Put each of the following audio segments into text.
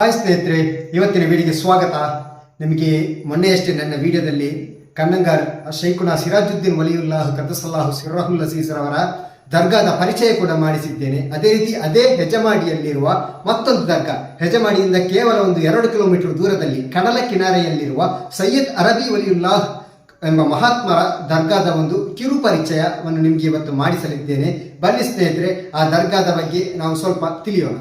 Hi ಸ್ನೇಹಿತರೆ, ಇವತ್ತಿನ ವಿಡಿಯೋಗೆ ಸ್ವಾಗತ. ನಿಮಗೆ ಮೊನ್ನೆಯಷ್ಟೇ ನನ್ನ ವಿಡಿಯೋದಲ್ಲಿ ಕನ್ನಂಗಾರ್ ಶೈಖುನಾ ಸಿರಾಜುದ್ದೀನ್ ವಲಿಯುಲ್ಲಾಹ್ ಕದಸಲಾಹು ಸಿರಾಹುಲ್ ಅಸೀಸರ್ ಅವರ ದರ್ಗಾದ ಪರಿಚಯ ಕೂಡ ಮಾಡಿಸಿದ್ದೇನೆ. ಅದೇ ರೀತಿ ಅದೇ ಹೆಜಮಾಡಿಯಲ್ಲಿರುವ ಮತ್ತೊಂದು ದರ್ಗಾ. ಹೆಜಮಾಡಿಯಿಂದ ಕೇವಲ ಒಂದು ಎರಡು ಕಿಲೋಮೀಟರ್ ದೂರದಲ್ಲಿ ಕಡಲ ಕಿನಾರೆಯಲ್ಲಿರುವ ಸೈಯದ್ ಅರಬಿ ವಲಿಯುಲ್ಲಾಹ್ ಎಂಬ ಮಹಾತ್ಮರ ದರ್ಗಾದ ಒಂದು ಕಿರು ಪರಿಚಯವನ್ನು ನಿಮಗೆ ಇವತ್ತು ಮಾಡಿಸಲಿದ್ದೇನೆ. ಬನ್ನಿ ಸ್ನೇಹಿತರೆ, ಆ ದರ್ಗಾದ ಬಗ್ಗೆ ನಾವು ಸ್ವಲ್ಪ ತಿಳಿಯೋಣ.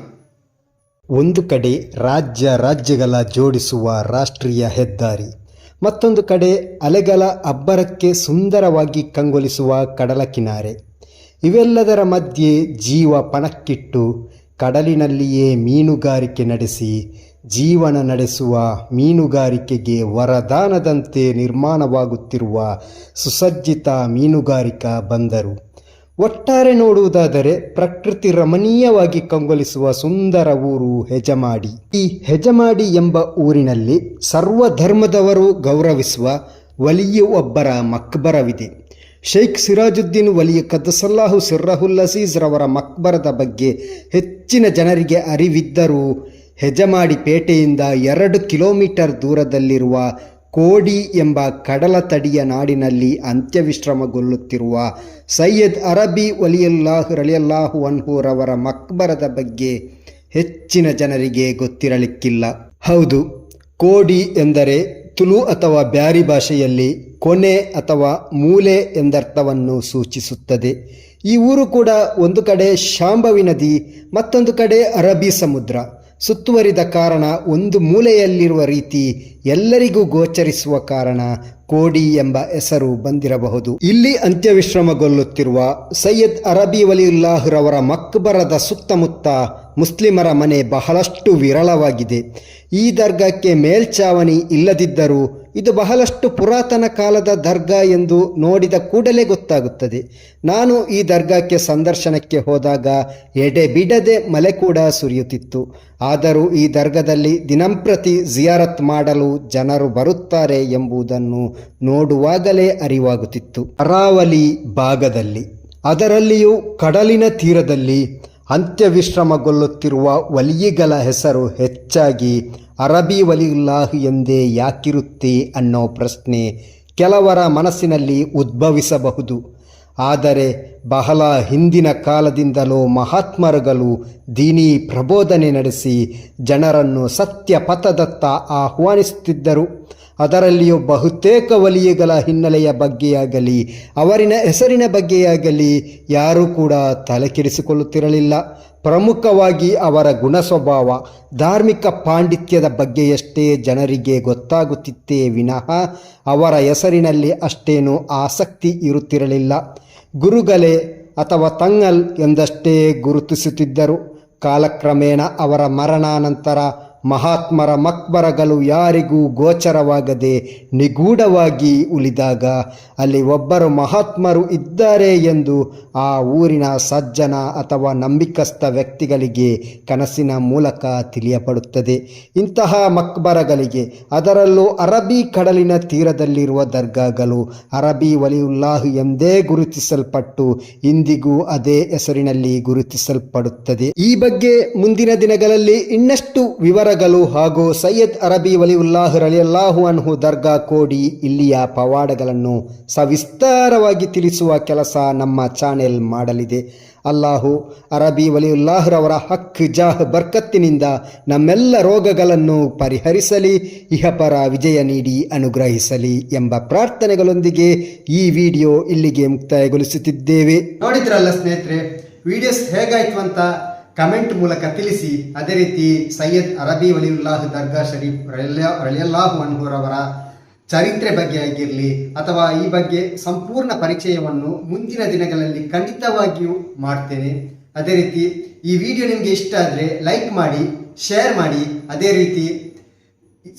ಒಂದು ಕಡೆ ರಾಜ್ಯ ರಾಜ್ಯಗಳ ಜೋಡಿಸುವ ರಾಷ್ಟ್ರೀಯ ಹೆದ್ದಾರಿ, ಮತ್ತೊಂದು ಕಡೆ ಅಲೆಗಳ ಅಬ್ಬರಕ್ಕೆ ಸುಂದರವಾಗಿ ಕಂಗೊಲಿಸುವ ಕಡಲ ಕಿನಾರೆ. ಇವೆಲ್ಲದರ ಮಧ್ಯೆ ಜೀವ ಪಣಕ್ಕಿಟ್ಟು ಕಡಲಿನಲ್ಲಿಯೇ ಮೀನುಗಾರಿಕೆ ನಡೆಸಿ, ಜೀವನ ನಡೆಸುವ ಮೀನುಗಾರಿಕೆಗೆ ವರದಾನದಂತೆ ನಿರ್ಮಾಣವಾಗುತ್ತಿರುವ ಸುಸಜ್ಜಿತ ಮೀನುಗಾರಿಕಾ ಬಂದರು. ಒಟ್ಟಾರೆ ನೋಡುವುದಾದರೆ ಪ್ರಕೃತಿ ರಮಣೀಯವಾಗಿ ಕಂಗೊಳಿಸುವ ಸುಂದರ ಊರು ಹೆಜಮಾಡಿ. ಈ ಹೆಜಮಾಡಿ ಎಂಬ ಊರಿನಲ್ಲಿ ಸರ್ವ ಧರ್ಮದವರು ಗೌರವಿಸುವ ವಲಿಯು ಒಬ್ಬರ ಮಕ್ಬರವಿದೆ. ಶೇಖ್ ಸಿರಾಜುದ್ದೀನ್ ವಲಿಯ ಕದಸಲ್ಲಾಹು ಸಿರ್ರಹುಲ್ ಅಸೀಸ್ ರವರ ಮಕ್ಬರದ ಬಗ್ಗೆ ಹೆಚ್ಚಿನ ಜನರಿಗೆ ಅರಿವಿದ್ದರೂ ಹೆಜಮಾಡಿ ಪೇಟೆಯಿಂದ ಎರಡು ಕಿಲೋಮೀಟರ್ ದೂರದಲ್ಲಿರುವ ಕೋಡಿ ಎಂಬ ಕಡಲ ತಡಿಯ ನಾಡಿನಲ್ಲಿ ಅಂತ್ಯವಿಶ್ರಮಗೊಳ್ಳುತ್ತಿರುವ ಸೈಯದ್ ಅರಬಿ ವಲಿಯಲ್ಲಾಹ್ ರಲಿಯಲ್ಲಾಹು ಅನ್ಹೂರವರ ಮಕ್ಬರದ ಬಗ್ಗೆ ಹೆಚ್ಚಿನ ಜನರಿಗೆ ಗೊತ್ತಿರಲಿಕ್ಕಿಲ್ಲ. ಹೌದು, ಕೋಡಿ ಎಂದರೆ ತುಲು ಅಥವಾ ಬ್ಯಾರಿ ಭಾಷೆಯಲ್ಲಿ ಕೊನೆ ಅಥವಾ ಮೂಲೆ ಎಂದರ್ಥವನ್ನು ಸೂಚಿಸುತ್ತದೆ. ಈ ಊರು ಕೂಡ ಒಂದು ಕಡೆ ಶಾಂಭವಿ ನದಿ, ಮತ್ತೊಂದು ಕಡೆ ಅರಬ್ಬಿ ಸಮುದ್ರ. ಸುತ್ತುವರಿದ ಕಾರಣ ಒಂದು ಮೂಲೆಯಲ್ಲಿರುವ ರೀತಿ ಎಲ್ಲರಿಗೂ ಗೋಚರಿಸುವ ಕಾರಣ ಕೋಡಿ ಎಂಬ ಹೆಸರು ಬಂದಿರಬಹುದು. ಇಲ್ಲಿ ಅಂತ್ಯವಿಶ್ರಮಗೊಳ್ಳುತ್ತಿರುವ ಸೈಯದ್ ಅರಬಿ ವಲಿಯುಲ್ಲಾಹ್ರವರ ಮಕ್ಬರದ ಸುತ್ತಮುತ್ತ ಮುಸ್ಲಿಮರ ಮನೆ ಬಹಳಷ್ಟು ವಿರಳವಾಗಿದೆ. ಈ ದರ್ಗಾಕ್ಕೆ ಮೇಲ್ಛಾವಣಿ ಇಲ್ಲದಿದ್ದರೂ ಇದು ಬಹಳಷ್ಟು ಪುರಾತನ ಕಾಲದ ದರ್ಗಾ ಎಂದು ನೋಡಿದ ಕೂಡಲೇ ಗೊತ್ತಾಗುತ್ತದೆ. ನಾನು ಈ ದರ್ಗಾಕ್ಕೆ ಸಂದರ್ಶನಕ್ಕೆ ಹೋದಾಗ ಎಡೆ ಬಿಡದೆ ಮಲೆ ಕೂಡ ಸುರಿಯುತ್ತಿತ್ತು. ಆದರೂ ಈ ದರ್ಗದಲ್ಲಿ ದಿನಂಪ್ರತಿ ಜಿಯಾರತ್ ಮಾಡಲು ಜನರು ಬರುತ್ತಾರೆ ಎಂಬುದನ್ನು ನೋಡುವಾಗಲೇ ಅರಿವಾಗುತ್ತಿತ್ತು. ಅರಾವಲಿ ಭಾಗದಲ್ಲಿ, ಅದರಲ್ಲಿಯೂ ಕಡಲಿನ ತೀರದಲ್ಲಿ ಅಂತ್ಯವಿಶ್ರಮಗೊಳ್ಳುತ್ತಿರುವ ವಲಿಯಿಗಳ ಹೆಸರು ಹೆಚ್ಚಾಗಿ ಅರಬಿ ವಲಿಯುಲ್ಲಾಹ್ ಎಂದೇ ಯಾಕಿರುತ್ತೆ ಅನ್ನೋ ಪ್ರಶ್ನೆ ಕೆಲವರ ಮನಸ್ಸಿನಲ್ಲಿ ಉದ್ಭವಿಸಬಹುದು. ಆದರೆ ಬಹಳ ಹಿಂದಿನ ಕಾಲದಿಂದಲೂ ಮಹಾತ್ಮರುಗಳು ದೀನಿ ಪ್ರಬೋಧನೆ ನಡೆಸಿ ಜನರನ್ನು ಸತ್ಯ ಪಥದತ್ತ ಆಹ್ವಾನಿಸುತ್ತಿದ್ದರು. ಅದರಲ್ಲಿಯೂ ಬಹುತೇಕ ವಲಿಯುಗಳ ಹಿನ್ನೆಲೆಯ ಬಗ್ಗೆಯಾಗಲಿ, ಅವರಿನ ಹೆಸರಿನ ಬಗ್ಗೆಯಾಗಲಿ ಯಾರೂ ಕೂಡ ತಲೆಕೆಡಿಸಿಕೊಳ್ಳುತ್ತಿರಲಿಲ್ಲ. ಪ್ರಮುಖವಾಗಿ ಅವರ ಗುಣ ಸ್ವಭಾವ ಧಾರ್ಮಿಕ ಪಾಂಡಿತ್ಯದ ಬಗ್ಗೆಯಷ್ಟೇ ಜನರಿಗೆ ಗೊತ್ತಾಗುತ್ತಿತ್ತೇ ವಿನಃ ಅವರ ಹೆಸರಿನಲ್ಲಿ ಅಷ್ಟೇನೂ ಆಸಕ್ತಿ ಇರುತ್ತಿರಲಿಲ್ಲ. ಗುರುಗಲೆ ಅಥವಾ ತಂಗಲ್ ಎಂದಷ್ಟೇ ಗುರುತಿಸುತ್ತಿದ್ದರು. ಕಾಲಕ್ರಮೇಣ ಅವರ ಮರಣಾನಂತರ ಮಹಾತ್ಮರ ಮಕ್ಬರಗಳು ಯಾರಿಗೂ ಗೋಚರವಾಗದೆ ನಿಗೂಢವಾಗಿ ಉಳಿದಾಗ ಅಲ್ಲಿ ಒಬ್ಬರು ಮಹಾತ್ಮರು ಇದ್ದಾರೆ ಎಂದು ಆ ಊರಿನ ಸಜ್ಜನ ಅಥವಾ ನಂಬಿಕಸ್ಥ ವ್ಯಕ್ತಿಗಳಿಗೆ ಕನಸಿನ ಮೂಲಕ ತಿಳಿಯಪಡುತ್ತದೆ. ಇಂತಹ ಮಕ್ಬರಗಳಿಗೆ ಅದರಲ್ಲೂ ಅರಬಿ ಕಡಲಿನ ತೀರದಲ್ಲಿರುವ ದರ್ಗಾಗಳು ಅರಬಿ ವಲಿಯುಲ್ಲಾಹ್ ಎಂದೇ ಗುರುತಿಸಲ್ಪಟ್ಟು ಇಂದಿಗೂ ಅದೇ ಹೆಸರಿನಲ್ಲಿ ಗುರುತಿಸಲ್ಪಡುತ್ತದೆ. ಈ ಬಗ್ಗೆ ಮುಂದಿನ ದಿನಗಳಲ್ಲಿ ಇನ್ನಷ್ಟು ವಿವರಗಳು ಹಾಗೂ ಸೈಯದ್ ಅರಬಿ ವಲಿಯುಲ್ಲಾಹ್ ರಲಿಯಲ್ಲಾಹು ಅನ್ಹು ದರ್ಗಾ ಕೋಡಿ ಇಲ್ಲಿಯ ಪವಾಡಗಳನ್ನು ಸವಿಸ್ತಾರವಾಗಿ ತಿಳಿಸುವ ಕೆಲಸ ನಮ್ಮ ಚಾನೆಲ್ ಮಾಡಲಿದೆ. ಅಲ್ಲಾಹು ಅರಬಿ ವಲಿಯುಲ್ಲಾಹ್ರವರ ಹಕ್, ಜಾಹ್, ಬರ್ಕತ್ತಿನಿಂದ ನಮ್ಮೆಲ್ಲ ರೋಗಗಳನ್ನು ಪರಿಹರಿಸಲಿ, ಇಹಪರ ವಿಜಯ ನೀಡಿ ಅನುಗ್ರಹಿಸಲಿ ಎಂಬ ಪ್ರಾರ್ಥನೆಗಳೊಂದಿಗೆ ಈ ವಿಡಿಯೋ ಇಲ್ಲಿಗೆ ಮುಕ್ತಾಯಗೊಳಿಸುತ್ತಿದ್ದೇವೆ. ನೋಡಿದ್ರಲ್ಲ ಸ್ನೇಹಿತರೆ, ವಿಡಿಯೋಸ್ ಹೇಗಾಯ್ತು ಅಂತ ಕಮೆಂಟ್ ಮೂಲಕ ತಿಳಿಸಿ, ಅದೇ ರೀತಿ ಸೈಯದ್ ಅರಬಿ ವಲಿಯುಲ್ಲಾಹ್ ದರ್ಗಾ ಶರೀಫ್ ರಲಿಯಾ- ಮನ್ಹೂರ್ ಅವರ ಚರಿತ್ರೆ ಬಗ್ಗೆ ಆಗಿರಲಿ, ಅಥವಾ ಈ ಬಗ್ಗೆ ಸಂಪೂರ್ಣ ಪರಿಚಯವನ್ನು ಮುಂದಿನ ದಿನಗಳಲ್ಲಿ ಖಂಡಿತವಾಗಿಯೂ ಮಾಡ್ತೇನೆ. ಅದೇ ರೀತಿ, ಈ ವಿಡಿಯೋ ನಿಮಗೆ ಇಷ್ಟ ಆದರೆ ಲೈಕ್ ಮಾಡಿ, ಶೇರ್ ಮಾಡಿ, ಅದೇ ರೀತಿ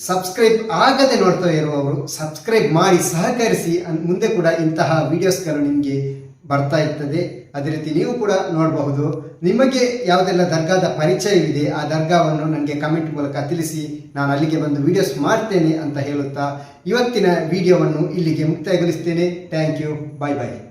ಸಬ್ಸ್ಕ್ರೈಬ್ ಆಗದೆ ನೋಡ್ತಾ ಇರುವವರು ಸಬ್ಸ್ಕ್ರೈಬ್ ಮಾಡಿ, ಸಹಕರಿಸಿ ಮುಂದೆ ಕೂಡ ಇಂತಹ ವಿಡಿಯೋಸ್ಗಳು ನಿಮಗೆ ಬರ್ತಾ ಇರ್ತದೆ. ಅದೇ ರೀತಿ ನೀವು ಕೂಡ ನೋಡಬಹುದು. ನಿಮಗೆ ಯಾವುದೆಲ್ಲ ದರ್ಗಾದ ಪರಿಚಯವಿದೆ, ಆ ದರ್ಗಾವನ್ನು ನನಗೆ ಕಮೆಂಟ್ ಮೂಲಕ ತಿಳಿಸಿ, ನಾನು ಅಲ್ಲಿಗೆ ಬಂದು ವಿಡಿಯೋಸ್ ಮಾಡ್ತೇನೆ ಅಂತ ಹೇಳುತ್ತಾ, ಇವತ್ತಿನ ವಿಡಿಯೋವನ್ನು ಇಲ್ಲಿಗೆ ಮುಕ್ತಾಯಗೊಳಿಸ್ತೇನೆ. Thank you bye bye